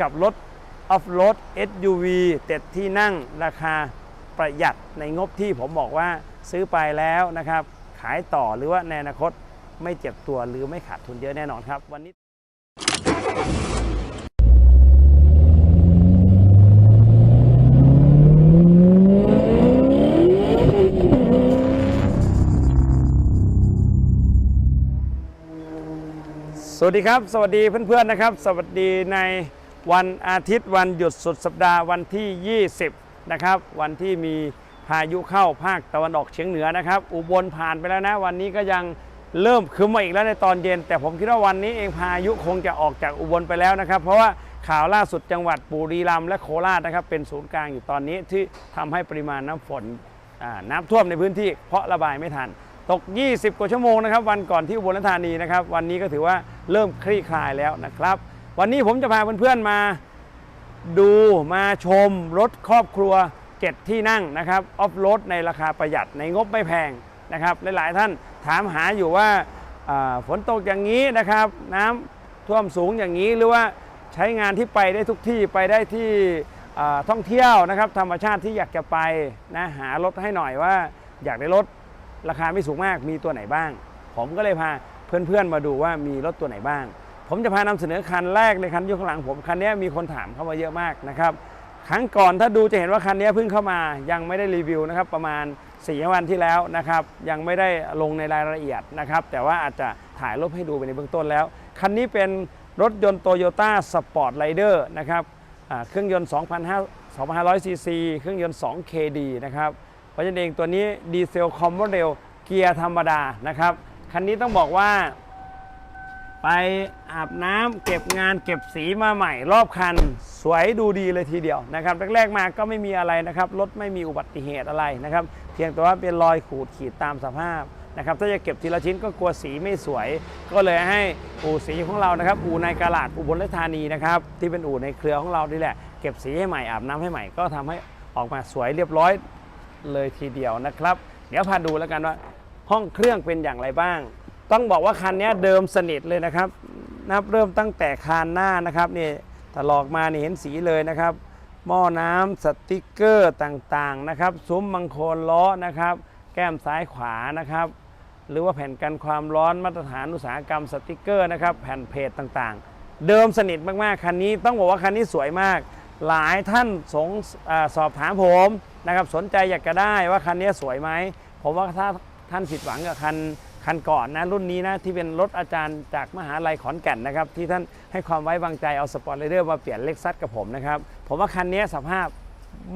กับรถออฟโรด SUV เต็ดที่นั่งราคาประหยัดในงบที่ผมบอกว่าซื้อไปแล้วนะครับ ขายต่อหรือว่าในอนาคตไม่เจ็บตัวหรือไม่ขาดทุนเยอะแน่นอนครับ วันนี้สวัสดีครับ สวัสดีเพื่อนๆนะครับ สวัสดีใน วันอาทิตย์วันหยุดสุดสัปดาห์วันที่ 20 นะครับ วันที่มีพายุเข้าภาคตะวันออกเฉียงเหนือนะครับ อุบลผ่านไปแล้วนะ วันนี้ก็ยังเริ่มคืมมาอีกแล้วในตอนเย็น แต่ผมคิดว่าวันนี้เองพายุคงจะออกจากอุบลไปแล้วนะครับ เพราะว่าข่าวล่าสุดจังหวัดบุรีรัมย์และโคราชนะครับเป็นศูนย์กลางอยู่ตอนนี้ที่ทำให้ปริมาณน้ำฝนน้ำท่วมในพื้นที่ เพราะระบายไม่ทัน ตก 20 กว่าชั่วโมงนะครับ วันก่อนที่อุบลธานีนะครับ วันนี้ก็ถือว่าเริ่มคลี่คลายแล้วนะครับ วันนี้ผมจะพาเพื่อนๆมาดูมาชมรถครอบครัว7ที่นั่งนะครับออฟโรดในราคาประหยัดในงบไม่แพงนะครับหลายๆท่านถามหาอยู่ว่าฝนตกอย่างนี้นะครับน้ำท่วมสูงอย่างนี้หรือว่าใช้งานที่ไปได้ทุกที่ไปได้ที่ท่องเที่ยวนะครับธรรมชาติที่อยากจะไปนะหารถให้หน่อยว่าอยากได้รถราคาไม่สูงมากมีตัวไหนบ้าง ผมก็เลยพาเพื่อนๆมาดูว่ามีรถตัวไหนบ้าง ผมจะพานำเสนอคันแรกเลยคันอยุข้างหลังผมคันนี้มีคนถามเข้ามาเยอะมากนะครับครั้งก่อนถ้าดูจะเห็นว่าคันนี้เพิ่งเข้ามายังไม่ได้รีวิวนะครับประมาณ4วันที่แล้วนะครับยังไม่ได้ลงในรายละเอียดนะครับแต่ว่าอาจจะถ่ายรูปให้ดูไปในเบื้องต้นแล้ว คันนี้เป็นรถยนต์โตโยต้าสปอร์ตไรเดอร์นะครับเครื่องยนต์ 2,500ซีซีเครื่องยนต์ 2 KD นะครับเพราะฉะนั้นเองตัวนี้ดีเซลคอมโมเดลเกียร์ธรรมดานะครับคันนี้ต้องบอกว่า ไปอาบน้ำเก็บงานเก็บสีมาใหม่รอบคัน สวยดูดีเลยทีเดียวนะครับแรกๆมาก็ไม่มีอะไรนะครับรถไม่มีอุบัติเหตุอะไรนะครับเพียงแต่ว่าเป็นรอยขูดขีดตามสภาพนะครับถ้าจะเก็บทีละชิ้นก็กลัวสีไม่สวย ก็เลยให้อู่สีของเรานะครับอู่ในกาลาดอุบลราชธานีนะครับที่เป็นอู่ในเครือของเรานี่แหละ เก็บสีให้ใหม่อาบน้ำให้ใหม่ก็ทำให้ออกมาสวยเรียบร้อยเลยทีเดียวนะครับ เดี๋ยวพาดูแล้วกันว่าห้องเครื่องเป็นอย่างไรบ้าง ต้องบอกว่าคันนี้เดิมสนิทเลยนะครับนับเริ่มตั้งแต่คานหน้านะครับนี่ถลอกมานี่เห็นสีเลยนะครับ หม้อน้ำสติกเกอร์ต่างๆนะครับซุ้มบังโคลนล้อนะครับ แก้มซ้ายขวานะครับ หรือว่าแผ่นกันความร้อนมาตรฐานอุตสาหกรรมสติกเกอร์นะครับแผ่นเพจต่างๆ เดิมสนิทมากๆคันนี้ต้องบอกว่าคันนี้สวยมาก หลายท่านสงอสอบถามผมนะครับสนใจอยากจะได้ว่าคันนี้สวยไหมผมว่าถ้าท่านผิดหวังกับคัน คันก่อนนะรุ่นนี้นะที่เป็นรถอาจารย์จากมหาลัยขอนแก่นนะครับที่ท่านให้ความไว้วางใจเอาสปอร์ตไรเดอร์มาเปลี่ยนเล็กซัสกับผมนะครับผมว่าคันนี้สภาพ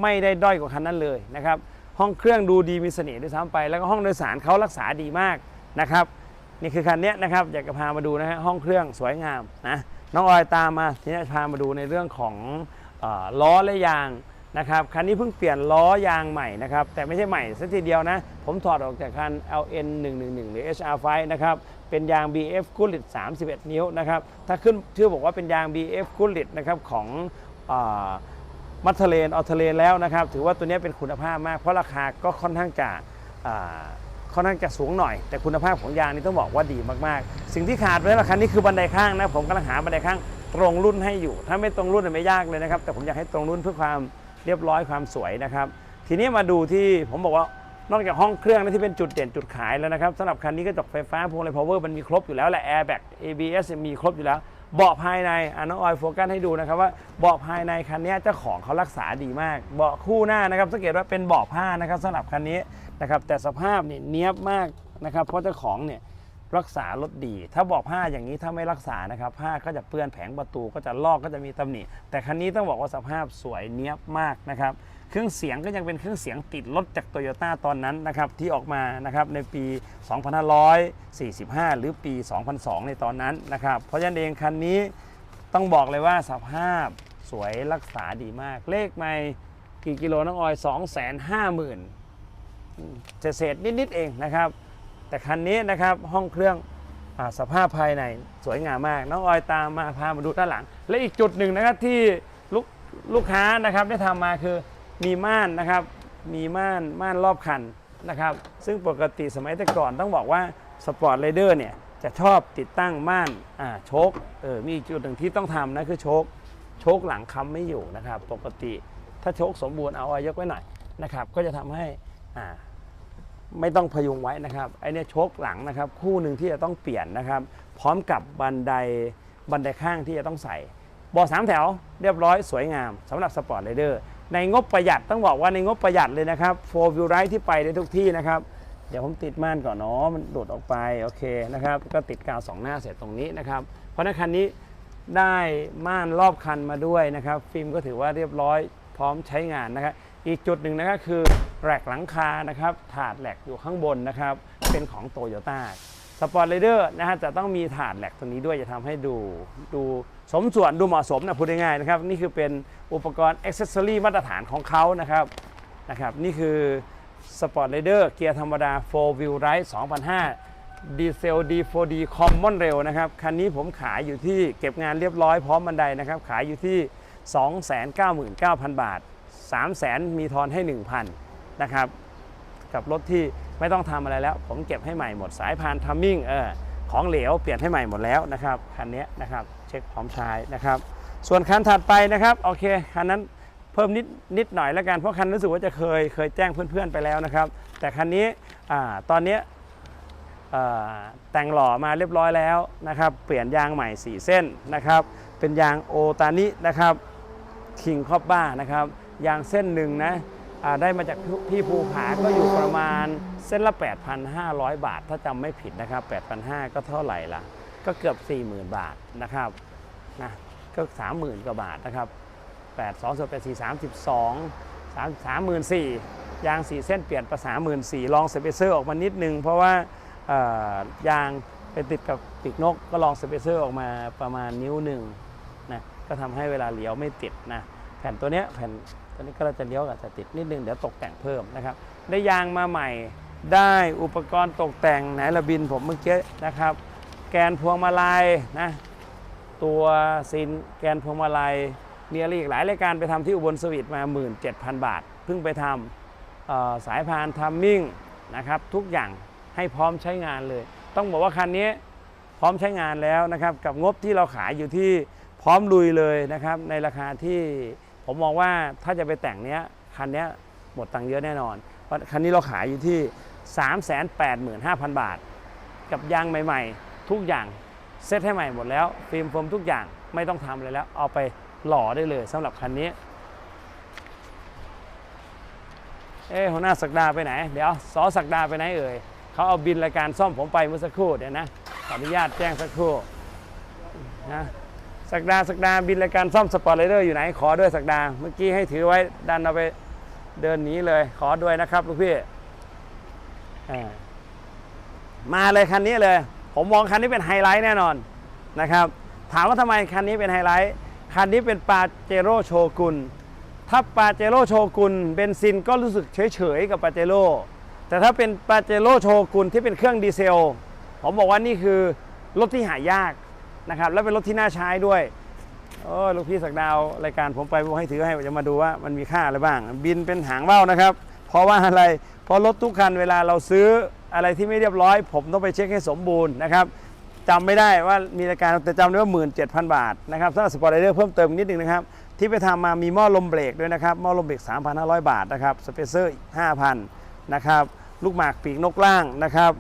ไม่ได้ด้อยกว่าคันนั้นเลยนะครับห้องเครื่องดูดีมีเสน่ห์ด้วยซ้ำไป แล้วก็ห้องโดยสารเขารักษาดีมากนะครับนี่คือคันนี้นะครับอยากจะพามาดูนะฮะห้องเครื่องสวยงามนะน้องออยตามมาทีนี้พามาดูในเรื่องของอล้อและยาง นะครับคันนี้เพิ่งเปลี่ยนล้อยางใหม่นะครับแต่ไม่ใช่ใหม่สักทีเดียวนะ ผมถอดออกจากคัน LN 111หรือ HR5 นะครับเป็นยาง BF g o o d l i t 31 นิ้วนะครับถ้าขึ้นชื่อบอกว่าเป็นยาง BF g o o d l i t นะครับของอมัทเลนออเทเลนแล้วนะครับ ถือว่าตัวนี้เป็นคุณภาพมาก เพราะราคาก็ค่อนข้างจะค่อนข้างจะสูงหน่อย แต่คุณภาพของยางนี่ต้องบอกว่าดีมากๆ สิ่งที่ขาดไปแล้วคันนี้คือบันไดข้างนะผมกำลังหาบันไดข้างตรงรุ่นให้อยู่ ถ้าไม่ตรงรุ่นเนไม่ยากเลยนะครับ แต่ผมอยากให้ตรงรุ่นเพื่อความ เรียบร้อยความสวยนะครับ ทีนี้มาดูที่ผมบอกว่านอกจากห้องเครื่องนะที่เป็นจุดเด่นจุดขายแล้วนะครับสำหรับคันนี้กระจกไฟฟ้าพวงมาลัย power มันมีครบอยู่แล้วแหละ airbag ABS มีครบอยู่แล้วเบาะภายในอะน้องออยโฟกัสให้ดูนะครับว่าเบาะภายในคันนี้เจ้าของเขารักษาดีมาก เบาะคู่หน้านะครับสังเกตว่าเป็นเบาะผ้านะครับสำหรับคันนี้นะครับแต่สภาพนี่เนี้ยบมากนะครับเพราะเจ้าของเนี่ย รักษารถดี ถ้าบาะผ้าอย่างนี้ถ้าไม่รักษานะครับผ้าก็จะเปื้อนแผงประตูก็จะลอกก็จะมีตำหนิ แต่คันนี้ต้องบอกว่าสภาพสวยเนี้ยบมากนะครับ เครื่องเสียงก็ยังเป็นเครื่องเสียงติดรถจากโตโยต้าตอนนั้นนะครับที่ออกมานะครับในปี 2545 หรือปี 2002 ในตอนนั้นนะครับ เพราะฉะนั้นเองคันนี้ต้องบอกเลยว่าสภาพสวยรักษาดีมาก เลขไม่กี่กิโลน้องออย 2 5 0 0 0 0เศษนิดๆเองนะครับ แต่คันนี้นะครับห้องเครื่องอสภาพภายในสวยงามมาก น้องออยตามมาพามาดูด้านหลัง และอีกจุดหนึ่งนะครับที่ลูกลูกค้านะครับได้ทำมาคือมีม่านนะครับ มีม่านม่านรอบคันนะครับ ซึ่งปกติสมัยแต่ก่อนต้องบอกว่าสปอร์ตไรเดอร์เนี่ยจะชอบติดตั้งม่านอ่าโชคเออมีอีกจุดหนึ่งที่ต้องทำนะคือโชคโชคหลังค้ำไม่อยู่นะครับ ปกติถ้าโชคสมบูรณ์เอาอายกไว้หน่อยนะครับ ก็จะทำให้อ่า ไม่ต้องพยุงไว้นะครับไอเนี่ยโชคหลังนะครับ คู่หนึ่งที่จะต้องเปลี่ยนนะครับ พร้อมกับบันไดบันไดข้างที่จะต้องใส่บาะสามแถวเรียบร้อยสวยงามสำหรับสปอร์ตไรเดอร์ในงบประหยัดต้องบอกว่าในงบประหยัดเลยนะครับโฟร์วิวไรที่ไปได้ทุกที่นะครับ เดี๋ยวผมติดม่านก่อนเนาะมันหลุดออกไปโอเคนะครับก็ติดกาวสองหน้าเสร็จตรงนี้นะครับ เพราะฉะนั้นคันนี้ได้ม่านรอบคันมาด้วยนะครับ ฟิล์มก็ถือว่าเรียบร้อยพร้อมใช้งานนะครับอีกจุดหนึ่งนะครับคือ แหลกหลังคานะครับถาดแหลกอยู่ข้างบนนะครับ เป็นของโตโยต้าสปอร์ตเรเดอร์นะฮะจะต้องมีถาดแหลกตัวนี้ด้วยจะทำให้ดู ดูสมส่วนดูเหมาะสมนะพูดง่ายๆนะครับ นี่คือเป็นอุปกรณ์อ็อกเซสซอรี่มาตรฐานของเขานะครับนะครับ นี่คือ Sport Raider เกียร์ธรรมดา 4 Wheel Drive 2005 ดีเซล D4D Common Rail นะครับ คันนี้ผมขายอยู่ที่เก็บงานเรียบร้อยพร้อมบันไดนะครับ ขายอยู่ที่ 299,000 บาท 300,000 มีทอนให้ 1,000 นะครับ กับรถที่ไม่ต้องทำอะไรแล้ว ผมเก็บให้ใหม่หมดสายพานทัมมิ่งเออของเหลวเปลี่ยนให้ใหม่หมดแล้วนะครับคันนี้นะครับเช็คพร้อมใช้นะครับ ส่วนคันถัดไปนะครับโอเคคันนั้นเพิ่มนิดนิดหน่อยแล้วกันเพราะคันรู้สึกว่าจะเคยเคยแจ้งเพื่อนๆไปแล้วนะครับ แต่คันนี้อ่าตอนนี้แต่งหล่อมาเรียบร้อยแล้วนะครับ เปลี่ยนยางใหม่ 4 เส้นนะครับ เป็นยางโอตานินะครับคิงคอบบ้านะครับ ยางเส้นหนึ่งนะ ได้มาจากพี่ภูผาก็อยู่ประมาณเส้นละ 8,500 บาท ถ้าจำไม่ผิดนะครับ 8,500 ก็เท่าไหร่ละก็เกือบ 40,000 บาทนะครับนะก็ 30,000 กว่าบาทนะครับ 8 2ส่วน8 4 32 3 34,000ยาง 4 เส้นเปลี่ยนไป34,000ลองสเปเซอร์ออกมานิดนึง เพราะว่ายางไปติดกับปีกนกก็ลองสเปเซอร์ออกมาประมาณนิ้วหนึ่งนะก็ทำให้เวลาเลี้ยวไม่ติดนะแผ่นตัวเนี้ยแผ่น ตัวนี้ก็เราจะเลี้ยวอาจจะติดนิดนึงเดี๋ยวตกแต่งเพิ่มนะครับ ได้ยางมาใหม่ได้อุปกรณ์ตกแต่งไหนระบินผมเมื่อกี้นะครับ แกนพวงมาลัยนะตัวซินแกนพวงมาลัยมีอะไรอีกหลายรายการไปทำที่อุบลสวิตมา 17,000 บาท เพิ่งไปทำสายพานทัมมิ่งนะครับทุกอย่างให้พร้อมใช้งานเลย ต้องบอกว่าคันนี้พร้อมใช้งานแล้วนะครับ กับงบที่เราขายอยู่ที่พร้อมลุยเลยนะครับ ในราคาที่ ผมมองว่าถ้าจะไปแต่งเนี้ยคันเนี้ยหมดตังค์เยอะแน่นอน เพราะคันนี้เราขายอยู่ที่ 385,000 บาท กับยางใหม่ ๆ ทุกอย่างเซตให้ใหม่หมดแล้ว ฟิล์มโฟมทุกอย่างไม่ต้องทำเลยแล้ว เอาไปหล่อได้เลยสำหรับคันนี้ เอ๊ะหัวหน้าสักดาไปไหน เดี๋ยวสอสักดาไปไหนเอ่ยเขาเอาบินรายการซ่อมผมไปเมื่อสักครู่เดี๋ยวนะขออนุญาตแจ้งสักครู่นะ สักดาสักดาบินรายการซ่อมสปอร์ตไรเดอร์อยู่ไหนขอด้วยสักดาเมื่อกี้ให้ถือไว้ดันเอาไปเดินหนีเลย ขอด้วยนะครับลูกพี่อ่ามาเลยคันนี้เลย ผมมองคันนี้เป็นไฮไลท์แน่นอนนะครับ ถามว่าทำไมคันนี้เป็นไฮไลท์คันนี้เป็นปาเจโร่โชกุนถ้าปาเจโร่โชกุนเบนซินก็รู้สึกเฉยๆกับปาเจโร่แต่ถ้าเป็นปาเจโร่โชกุนที่เป็นเครื่องดีเซล ผมบอกว่านี่คือรถที่หายาก นะครับและเป็นรถที่น่าใช้ด้วยโอ้ลูกพี่สักดาวรายการผมไปบอกให้ถือให้จะมาดูว่ามันมีค่าอะไรบ้าง บินเป็นหางว่าวนะครับ เพราะว่าอะไรเพราะรถทุกคันเวลาเราซื้ออะไรที่ไม่เรียบร้อย ผมต้องไปเช็คให้สมบูรณ์นะครับจำไม่ได้ว่ามีรายการแต่จำได้ว่า 17,000 บาทนะครับสำหรับสปอร์ตไรเดอร์เพิ่มเติมนิดนึงนะครับที่ไปทำมามีหม้อลมเบรกด้วยนะครับหม้อลมเบรก 3,500 บาทนะครับสเปเซอร์ 5,000 นะครับลูกหมากปีกนกล่างนะครับ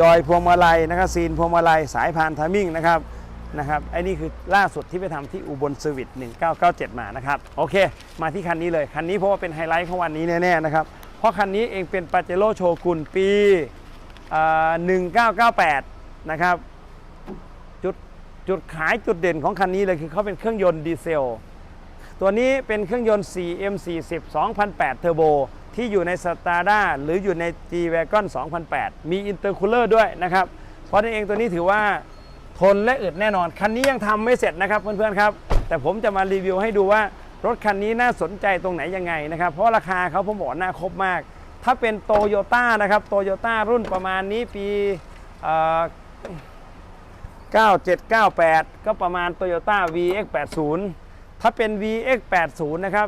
ยอยพวงมาลัยนะครับซีนพวงมาลัยสายพานทามิ่งนะครับนะครับไอ้นี่คือล่าสุดที่ไปทำที่อุบลเซอร์วิส1997 มานะครับโอเค มาที่คันนี้เลย คันนี้เพราะว่าเป็นไฮไลท์ของวันนี้แน่ๆนะครับ เพราะคันนี้เองเป็นปาเจโร่โชกุนปีอ่า1998 นะครับจุดจุดขายจุดเด่นของคันนี้เลยคือเขาเป็นเครื่องยนต์ดีเซล ตัวนี้เป็นเครื่องยนต์ 4M40 2008 เทอร์โบ ที่อยู่ใน s t a r d a หรืออยู่ใน G-Wagon 2008 มีอินเตอร์คูลเลอร์ด้วยนะครับ เพราะนั่นเองตัวนี้ถือว่าทนและอึดแน่นอน คันนี้ยังทำไม่เสร็จนะครับเพื่อนๆครับ แต่ผมจะมารีวิวให้ดูว่ารถคันนี้น่าสนใจตรงไหนยังไงนะครับ เพราะราคาเขาผมบอกน่าครบมาก ถ้าเป็นโตโยต้านะครับโตโยต้ารุ่นประมาณนี้ปีเอ่อ9798 ก็ประมาณ Toyota VX80 ถ้าเป็น VX80 นะครับ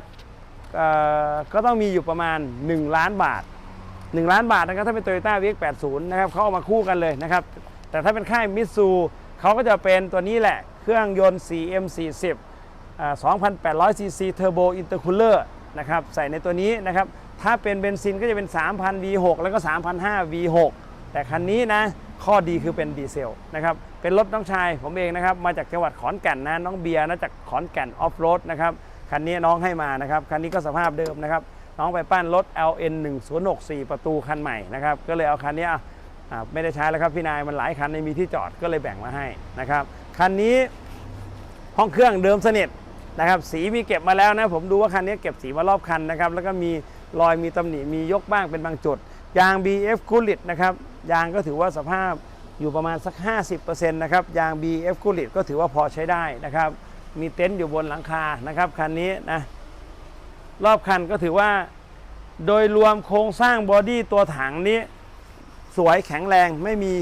ก็ต้องมีอยู่ประมาณ 1 ล้านบาท 1 ล้านบาทนะครับถ้าเป็น Toyota VX80 นะครับเขาเอามาคู่กันเลยนะครับ แต่ถ้าเป็นค่ายมิตซูเขาก็จะเป็นตัวนี้แหละ เครื่องยนต์ 4M40 2,800ซีซีเทอร์โบอินเตอร์คูลเลอร์นะครับใส่ในตัวนี้นะครับ ถ้าเป็นเบนซินก็จะเป็น 3,000 V6 แล้วก็3,500 V6 แต่คันนี้นะข้อดีคือเป็นดีเซลนะครับ เป็นรถน้องชายผมเองนะครับ มาจากจังหวัดขอนแก่นนะ น้องเบียร์นะจากขอนแก่นออฟโรดนะครับ คันนี้น้องให้มานะครับ คันนี้ก็สภาพเดิมนะครับ น้องไปปั้นรถ LN 1064ประตูคันใหม่นะครับ ก็เลยเอาคันนี้ไม่ได้ใช้แล้วครับพี่นายมันหลายคันไม่มีที่จอดก็เลยแบ่งมาให้นะครับ คันนี้ห้องเครื่องเดิมสนิทนะครับสีมีเก็บมาแล้วนะผมดูว่าคันนี้เก็บสีมารอบคันนะครับแล้วก็มีรอยมีตำหนิมียกบ้างเป็นบางจุด ยาง BF คูลิตนะครับยางก็ถือว่าสภาพอยู่ประมาณสัก 50%นะครับยาง BF คูลิตก็ถือว่าพอใช้ได้นะครับ มีเต็นท์อยู่บนหลังคานะครับคันนี้นะรอบคันก็ถือว่า โดยรวมโครงสร้างบอดี้ตัวถังนี้ สวยแข็งแรงไม่มี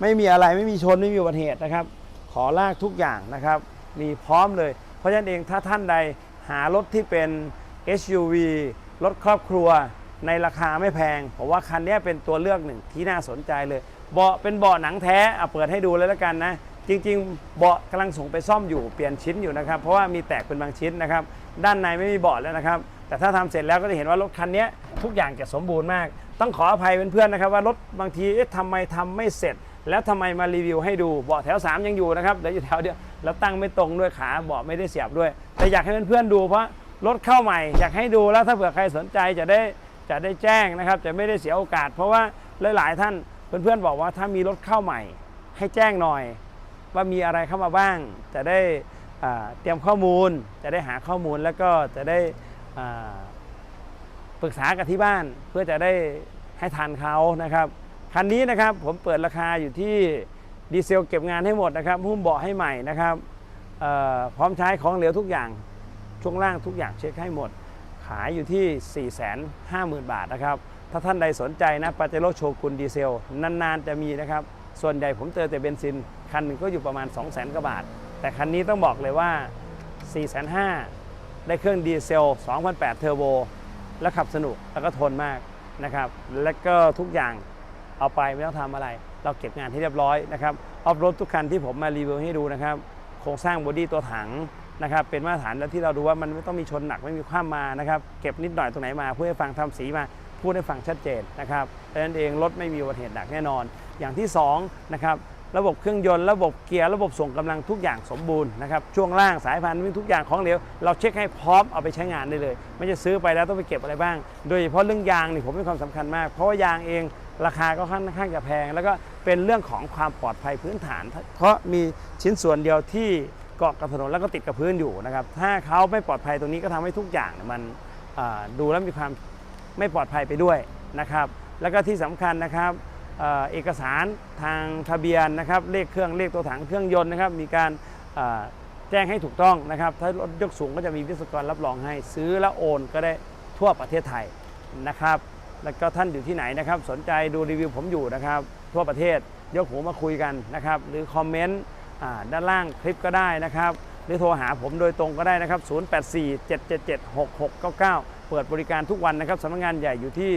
ไม่มีอะไรไม่มีชนไม่มีอุบัติเหตุนะครับ ขอลากทุกอย่างนะครับมีพร้อมเลย เพราะฉะนั้นเองถ้าท่านใดหารถที่เป็น SUV รถครอบครัวในราคาไม่แพง ผมว่าคันนี้เป็นตัวเลือกหนึ่งที่น่าสนใจเลย เบาะเป็นเบาะหนังแท้เอาเปิดให้ดูเลยแล้วกันนะ จริงๆ เบาะกำลังส่งไปซ่อมอยู่เปลี่ยนชิ้นอยู่นะครับ เพราะว่ามีแตกเป็นบางชิ้นนะครับ ด้านในไม่มีเบาะแล้วนะครับ แต่ถ้าทำเสร็จแล้วก็จะเห็นว่ารถคันนี้ทุกอย่างจะสมบูรณ์มาก ต้องขออภัยเพื่อนๆนะครับ ว่ารถบางทีเอ๊ะทำไมทำไม่เสร็จ แล้วทำไมมารีวิวให้ดูเบาะแถว 3 ยังอยู่นะครับเหลืออยู่แถวเดียวแล้วตั้งไม่ตรงด้วยขาเบาะไม่ได้เสียบด้วย แต่อยากให้เพื่อนๆดูเพราะรถเข้าใหม่อยากให้ดูแล้วถ้าเผื่อใครสนใจจะได้จะได้แจ้งนะครับ จะไม่ได้เสียโอกาส เพราะว่าหลายๆ ท่านเพื่อนๆบอกว่าถ้ามีรถเข้าใหม่ ให้แจ้งหน่อย ว่ามีอะไรเข้ามาบ้าง จะได้เตรียมข้อมูล จะได้หาข้อมูลแล้วก็จะได้ปรึกษากับที่บ้านเพื่อจะได้ให้ทันเขานะครับคันนี้นะครับผมเปิดราคาอยู่ที่ดีเซลเก็บงานให้หมดนะครับหุ้มเบาะให้ใหม่นะครับพร้อมใช้ของเหลวทุกอย่างช่วงล่างทุกอย่างเช็คให้หมด ขายอยู่ที่ 4 5 0 0 0 0 บาทนะครับถ้าท่านใดสนใจนะปาเจโร่โชกุนดีเซลนานๆจะมีนะครับส่วนใหญ่ผมเจอแต่เบนซิน คันหนึ่งก็อยู่ประมาณ 2 0 0 0 0 0กว่าบาท แต่คันนี้ต้องบอกเลยว่า 4 5 0 0 0ได้เครื่องดีเซล 2008 เทอร์โบ และขับสนุกแล้วก็ทนมากนะครับ และก็ทุกอย่างเอาไปไม่ต้องทำอะไร เราเก็บงานให้เรียบร้อยนะครับออฟรถทุกคันที่ผมมารีวิวให้ดูนะครับ โครงสร้างบอดี้ตัวถังนะครับเป็นมาตรฐานแล้วที่เราดูว่ามันไม่ต้องมีชนหนักไม่มีคว่ำมานะครับเก็บนิดหน่อยตรงไหนมาเพื่อให้ฟังทำสีมาพูดให้ฟังชัดเจนนะครับเพราะฉะนั้นเองรถไม่มีอุบัติเหตุหนักแน่นอน อย่างที่สองนะครับ ระบบเครื่องยนต์ระบบเกียร์ระบบส่งกำลังทุกอย่างสมบูรณ์นะครับช่วงล่างสายพานวิ่งทุกอย่างของเหลวเราเช็คให้พร้อมเอาไปใช้งานได้เลย ไม่จะซื้อไปแล้วต้องไปเก็บอะไรบ้าง โดยเฉพาะเรื่องยางนี่ผมให้ความสำคัญมาก เพราะว่ายางเองราคาก็ค่อนข้างจะแพง แล้วก็เป็นเรื่องของความปลอดภัยพื้นฐาน เพราะมีชิ้นส่วนเดียวที่เกาะกับถนนแล้วก็ติดกับพื้นอยู่นะครับถ้าเขาไม่ปลอดภัยตรงนี้ก็ทำให้ทุกอย่างมันดูแล้วมีความไม่ปลอดภัยไปด้วยนะครับแล้วก็ที่สำคัญนะครับ เอกสารทางทะเบียนนะครับเลขเครื่องเลขตัวถังเครื่องยนต์นะครับมีการแจ้งให้ถูกต้องนะครับ ถ้ารถยกสูงก็จะมีวิศวกรรับรองให้ซื้อแล้วโอนก็ได้ทั่วประเทศไทยนะครับ แล้วก็ท่านอยู่ที่ไหนนะครับ สนใจดูรีวิวผมอยู่นะครับ ทั่วประเทศยกหูมาคุยกันนะครับ หรือคอมเมนต์ด้านล่างคลิปก็ได้นะครับ หรือโทรหาผมโดยตรงก็ได้นะครับ 0847776699 เปิดบริการทุกวันนะครับสำนักงานใหญ่อยู่ที่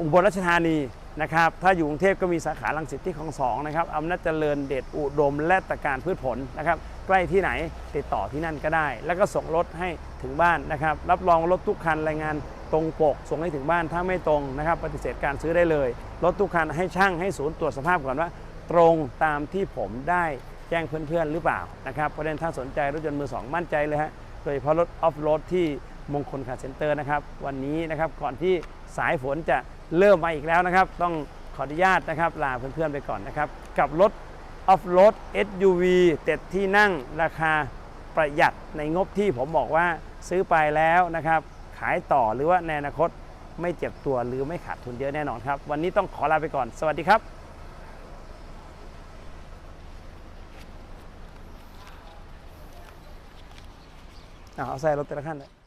อุบลราชธานี นะครับ ถ้าอยู่กรุงเทพก็มีสาขาลังสิตที่คลองสองนะครับอำนาจเจริญเดชอุดม และตะการพืชผลนะครับ ใกล้ที่ไหนติดต่อที่นั่นก็ได้ แล้วก็ส่งรถให้ถึงบ้านนะครับ รับรองรถทุกคันรายงานตรงปก ส่งให้ถึงบ้านถ้าไม่ตรงนะครับ ปฏิเสธการซื้อได้เลย รถทุกคันให้ช่างให้ศูนย์ตรวจสภาพก่อนว่า ตรงตามที่ผมได้แจ้งเพื่อนๆหรือเปล่านะครับประเด็นถ้าสนใจรถยนต์มือสองมั่นใจเลยฮะโดยเฉพาะรถออฟโรดที่มงคลคาร์เซ็นเตอร์นะครับ วันนี้นะครับก่อนที่สายฝนจะ เริ่มมาอีกแล้วนะครับ ต้องขออนุญาตนะครับ ลาเพื่อนๆไปก่อนนะครับ กับรถออฟโรด SUV เต็ดที่นั่งราคาประหยัดในงบที่ผมบอกว่าซื้อไปแล้วนะครับ ขายต่อหรือว่าในอนาคตไม่เจ็บตัวหรือไม่ขาดทุนเยอะแน่นอนครับ วันนี้ต้องขอลาไปก่อน สวัสดีครับเอาใส่รถแต่ละขั้นเลย